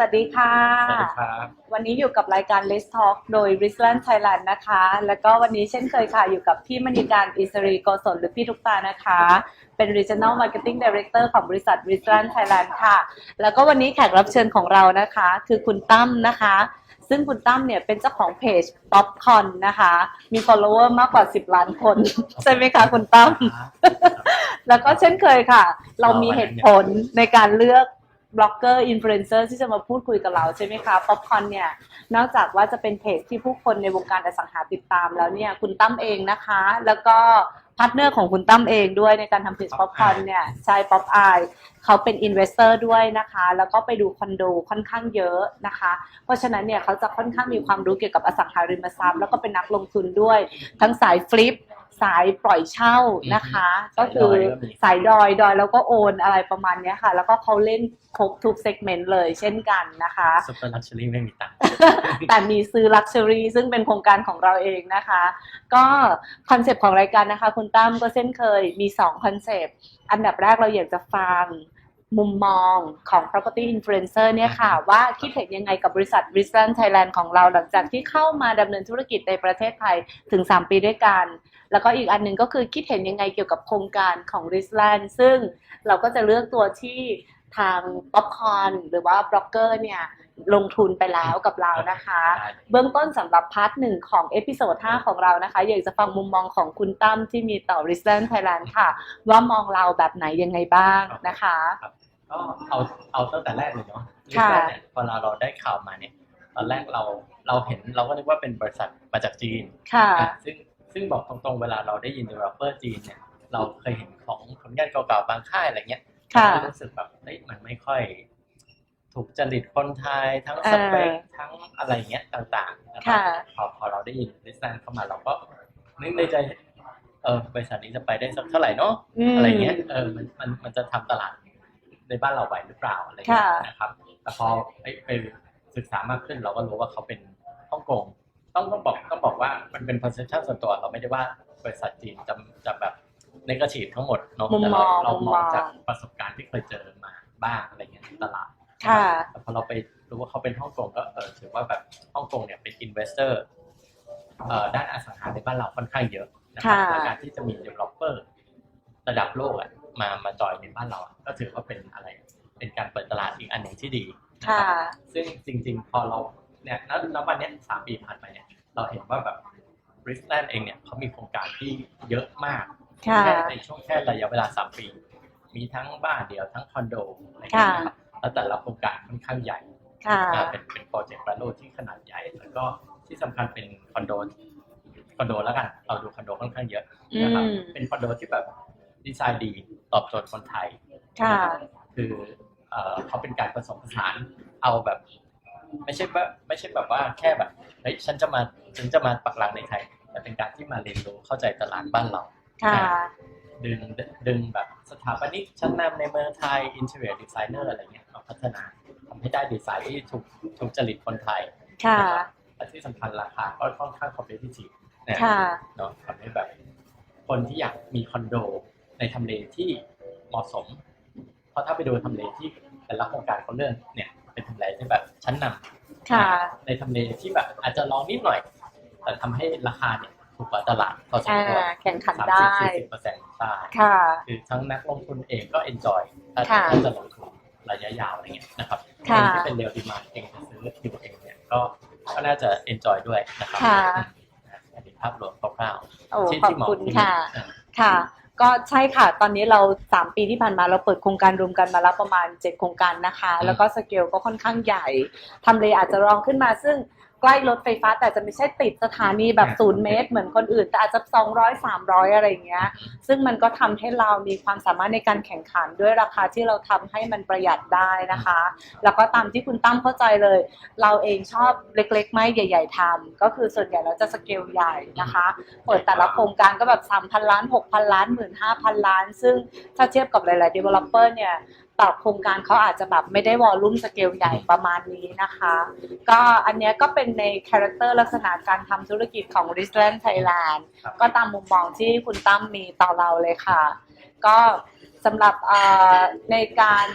สวัสดีค่ะ สวัสดีครับ วันนี้อยู่กับรายการ Let's Talk โดย r i s l a n d Thailand นะคะ แล้วก็วันนี้เช่นเคยค่ะ อยู่กับพี่มณีการอิสรีโกศลหรือพี่ทุกตานะคะ เป็น Regional Marketing Director ของบริษัท r i s l a n d Thailand ค่ะ แล้วก็วันนี้แขกรับเชิญของเรานะคะ คือคุณตั้มนะคะ ซึ่งคุณตั้มเนี่ยเป็นเจ้าของเพจ Popcorn นะคะ มี follower มากกว่า 10 ล้านคน ใช่ไหมคะคุณตั้ม แล้วก็เช่นเคยค่ะ เรามีเหตุผลในการเลือก บล็อกเกอร์อินฟลูเอนเซอร์ที่จะมาพูดคุยกับเราใช่ไหมคะป๊อปคอนเนี่ยนอกจากว่าจะเป็นเพจที่ผู้คนในวงการอสังหาติดตามแล้วเนี่ยคุณตั้มเองนะคะ แล้วก็พาร์ทเนอร์ของคุณตั้มเองด้วยในการทำเพจป๊อปคอนเนี่ยใช่ป๊อปอายเขาเป็นอินเวสเตอร์ด้วยนะคะ แล้วก็ไปดูคอนโดค่อนข้างเยอะนะคะ เพราะฉะนั้นเนี่ยเขาจะค่อนข้างมีความรู้เกี่ยวกับอสังหาริมทรัพย์แล้วก็เป็นนักลงทุนด้วย ทั้งสายฟลิป สายปล่อยเช่านะคะ ก็คือสายดอยดอยแล้วก็โอนอะไรประมาณเนี้ยค่ะ แล้วก็เขาเล่นครบทุกเซกเมนต์เลยเช่นกันนะคะซุปเปอร์ลักชัวรี่ไม่มีตังค์แต่มีซื้อ Luxury ซึ่งเป็นโครงการของเราเองนะคะ ก็คอนเซปต์ของรายการนะคะ คุณตั้มก็เช่นเคยมี2คอนเซปต์อันดับแรกเราอยากจะฟัง มุมมองของ property influencer เนี่ยค่ะ ว่าคิดเห็นยังไงกับบริษัท r i s l a n d Thailand ของเราหลังจากที่เข้ามาดำเนินธุรกิจในประเทศไทยถึง 3 ปีด้วยกัน แล้วก็อีกอันหนึ่งก็คือคิดเห็นยังไงเกี่ยวกับโครงการของ r i s l a n d ซึ่งเราก็จะเลือกตัวที่ ทาง Popcorn หรือว่าบล็อกเกอร์เนี่ยลงทุนไปแล้วกับเรานะคะ เบื้องต้นสำหรับพาร์ทหนึ่งของเอพิโซด5ของเรานะคะ อยากจะฟังมุมมองของคุณตั้มที่มีต่อ r i s l a n d Thailand ค่ะ ว่ามองเราแบบไหนยังไงบ้างนะคะก็เอาเอาตั้งแต่แรกเลยเนาะค่ะแรกเนี่ยพอเราเราได้ข่าวมาเนี่ย ตอนแรกเราเราเห็นเราก็นึกว่าเป็นบริษัทมาจากจีนค่ะอะซึ่งซึ่งบอกตรงๆเวลาเราได้ยิน developer จีนเนี่ยเราเคยเห็นของผลงานเก่าๆบางค่ายอะไรเงี้ย ค่ะเราก็รู้สึกแบบเฮ้ยมันไม่ค่อย ถูกจริตคนไทยทั้งสเปคเออทั้งอะไรเงี้ยต่างๆนะครัค่ะพอพอเราได้ยินดิสแลนเข้ามาเราก็นึกในใจเออบริษัทนี้จะไปได้สักเท่าไหร่เนาะมอะไรเงี้ยเออมันมันมันจะทำตลาดในบ้านเราไหวหรือเปล่าอะไรเงี้ยค่ะนะครับแต่พอไปไปศึกษามากขึ้นเราก็รู้ว่าเขาเป็นฮ่องกงต้องต้องบอกต้องบอกว่ามันเป็น perception ส่วนตัวเราไม่ได้ว่าบริษัทจีนจะจะแบบในกระฉีดทั้งหมดเนาะมุมแต่มเราองเรามุมมมององจากประสบการณ์ที่เคยเจอมาบ้างอะไรเงี้ยในตลาดค่ะแต่พอเราไปรู้ว่าเขาเป็นฮ่องกงก็เออถือว่าแบบฮ่องกงเนี่ยเป็น investor เอ่อด้านอสังหาในบ้านเราค่อนข้างเยอะนะครับค่ะและการที่จะมี developer ระดับโลกอะมามาจอยในบ้านเราอะก็ถือว่าเป็นอะไร เป็นการเปิดตลาดอีกอันหนึ่งที่ดีนะค่ะครับซึ่งจริง ๆ พอเราเนี่ยณณวันเนี้ยสามปีผ่านไปเนี่ย เราเห็นว่าแบบบริสแลนเองเนี่ยเขามีโครงการที่เยอะมาก ค่ะแค่ในช่วงแค่ระยะเวลาสามปี มีทั้งบ้านเดียวทั้งคอนโดอะไรอย่างเงี้ยนะครับแล้วแต่ละโครงการค่อนข้างใหญ่ค่ะอ่าเป็นเป็นโปรเจกต์แวลูที่ขนาดใหญ่ แล้วก็ที่สำคัญเป็นคอนโดคอนโดแล้วกันเราดูคอนโดค่อนข้างเยอะอืนะครับมเป็นคอนโดที่แบบดีไซน์ดีตอบโจทย์คนไทยค่ะคือเอ่อเขาเป็นการผสมผสานเอาแบบ ไม่ใช่ว่าไม่ใช่แบบว่าแค่แบบเฮ้ยฉันจะมาฉันจะมาปักหลักในไทย แต่เป็นการที่มาเรียนรู้เข้าใจตลาดบ้านเราค่ะ ดึงดึงแบบสถาปนิกชั้นนำในเมืองไทยอินเทอร์เน็ตดีไซเนอร์อะไรเงี้ยมาพัฒนาทำให้ได้ดีไซน์ที่ถูกถูกจริตคนไทยค่ะนะครับและที่สำคัญราคาก็ค่อนข้างคอมเพลติทีฟนะค่ะเนาะทำให้แบบคนที่อยากมีคอนโดในทำเลที่เหมาะสม เพราะถ้าไปดูทำเลที่แต่ละโครงการเขาเลือกเนี่ยเป็นทำเลที่แบบชั้นนำค่ะในทำเลที่แบบอาจจะลองนิดหน่อย แต่ทำให้ราคาเนี่ย ถูกกว่าตลาดพอสมอ่าควรแข่งขันสามได้สิบสี่สิบเปอร์เซ็นต์ใช่ค่ะคือทั้งนักลงทุนเองก็เอนจอยถ้าค่ะถ้าจะลงทุนระยะยาวอะไรเงี้ยนะครับคค่ะนที่เป็นเรียลดีมาเองจะซื้ออยู่เองเนี่ยก็ก็น่าจะเอนจอยด้วยนะครับค่ะอืมอันนี้ภาพรวมคร่าวโอ้ๆที่ขอบที่หมอคุณพูดค่ะอ่าค่ะก็ใช่ค่ะ ตอนนี้เรา 3 ปีที่ผ่านมาเราเปิดโครงการรวมกันมาแล้วประมาณ 7 โครงการนะคะอืมแล้วก็สเกลก็ค่อนข้างใหญ่ทำเลอาจจะรองขึ้นมาซึ่ง ใกล้รถไฟฟ้า แต่จะไม่ใช่ติดสถานีแบบศูนย์เมตร เหมือนคนอื่น แต่อาจจะ200 300 อะไรอย่างเงี้ย ซึ่งมันก็ทำให้เรามีความสามารถในการแข่งขันด้วยราคาที่เราทำให้มันประหยัดได้นะคะ แล้วก็ตามที่คุณตั้มเข้าใจเลย เราเองชอบเล็กๆ ไม่ใหญ่ ๆทำก็คือส่วนใหญ่เราจะสเกลใหญ่นะคะ เปิดแต่ละโครงการก็แบบ3,000 ล้าน 6,000 ล้าน 15,000 ล้าน ซึ่งถ้าเทียบกับหลายๆ developer เนี่ย ต่อโครงการเขาอาจจะแบบไม่ได้วอลลุ่มสเกลใหญ่ประมาณนี้นะคะ ก็อันเนี้ยก็เป็นในคาแรคเตอร์ลักษณะการทำธุรกิจของ r i s l a n d Thailand ครับก็ตามมุมมองที่คุณตั้มมีต่อเราเลยค่ะ ก็สำหรับเอ่อในการ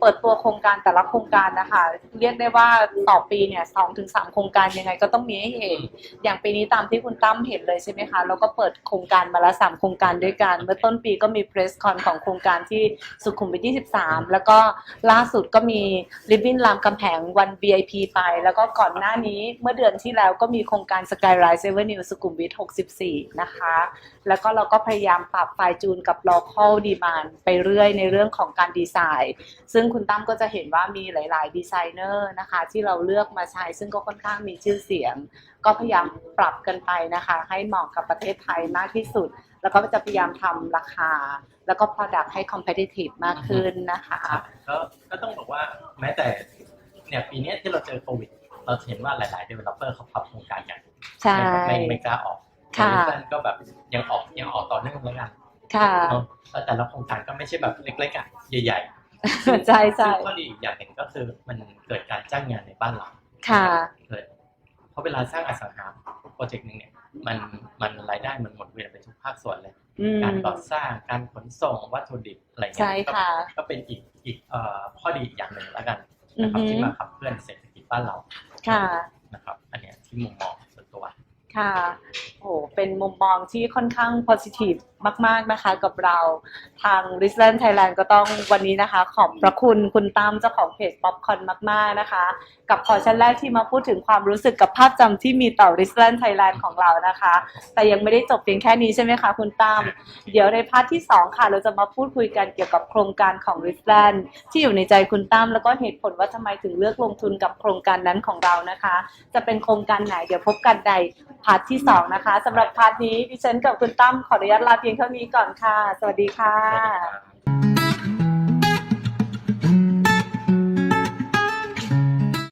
เปิดตัวโครงการแต่ละโครงการนะคะ เรียกได้ว่าต่อปีเนี่ยสองถึงสามโครงการยังไงก็ต้องมีให้เห็น อย่างปีนี้ตามที่คุณตั้มเห็นเลยใช่ไหมคะแล้วก็เปิดโครงการมาละสามโครงการด้วยกัน เมื่อต้นปีก็มีเพรสคอนของโครงการที่สุขุมวิท 23 แล้วก็ล่าสุดก็มีริบบิ้นรามคำแหงวัน VIP ไป แล้วก็ก่อนหน้านี้เมื่อเดือนที่แล้วก็มีโครงการ Skyrise Avenue สุขุมวิท 64 นะคะ แล้วก็เราก็พยายามปรับไฟล์จูนกับ local demand ไปเรื่อยในเรื่องของการดีไซน์ ซึ่งคุณตั้มก็จะเห็นว่ามีหลาย ๆ ดีไซเนอร์นะคะ ที่เราเลือกมาใช้ ซึ่งก็ค่อนข้างมีชื่อเสียง ก็พยายามปรับกันไปนะคะ ให้เหมาะกับประเทศไทยมากที่สุด แล้วก็จะพยายามทำราคา แล้วก็ product ให้ competitive มากขึ้นนะคะครับก็ก็ต้องบอกว่าแม้แต่เนี่ยปีเนี้ยที่เราเจอโควิด เราเห็นว่าหลาย ๆ developer เขาพับโครงการกันใช่ไม่ไม่กล้าออกค่ะแต่เพื่อนก็แบบยังออกยังออกต่อเนื่องแล้วกันค่ะเนาะแล้วแต่ละโครงการก็ไม่ใช่แบบเล็กๆอะใหญ่ ใช่ๆใช่ซึ่งข้อดีอีกอย่างหนึ่งก็คือมันเกิดการจ้างงานในบ้านเราค่ะเกิดเพราะเวลาสร้างอสังหาโปรเจกต์หนึงเนี่ยมันมันรายได้มันหมุนเวียนไปทุกภาคส่วนเลยอืมการก่อสร้างการขนส่งวัตถุดิบอะไรเงี้ใช่ยก็ค่ะก็เป็นอีกอีกเอ่อข้อดีอีกอย่างหนึ่งแล้วกันนะครับอือฮึที่มาขับเคลื่อนเศรษฐกิจบ้านเราค่ะนะครับ อันเนี้ยที่มุมมองส่วนตัว ค่ะโอ้เป็นมุมมองที่ค่อนข้าง positive มาก ๆ นะคะ กับเราทาง r i s l a n d Thailand ก็ต้องวันนี้นะคะ ขอบพระคุณคุณตั้มเจ้าของเพจ Popcorn มาก ๆ นะคะ กับพอชั่นแรกที่มาพูดถึงความรู้สึกกับภาพจำที่มีต่อ r i s l a n d Thailand ของเรานะคะ แต่ยังไม่ได้จบเพียงแค่นี้ใช่ไหมคะคุณตั้มเดี๋ยวในพาร์ทที่ 2 ค่ะ เราจะมาพูดคุยกันเกี่ยวกับโครงการของ r i s l a n d ที่อยู่ในใจคุณตั้มแล้วก็เหตุผลว่าทำไมถึงเลือกลงทุนกับโครงการนั้นของเรานะคะ จะเป็นโครงการไหนเดี๋ยวพบกันในพาร์ทที่สองนะคะสำหรับพาร์ทนี้ดิฉันกับคุณตั้มขออนุญาตลาเพียงเท่านี้ก่อนค่ะ สวัสดีค่ะ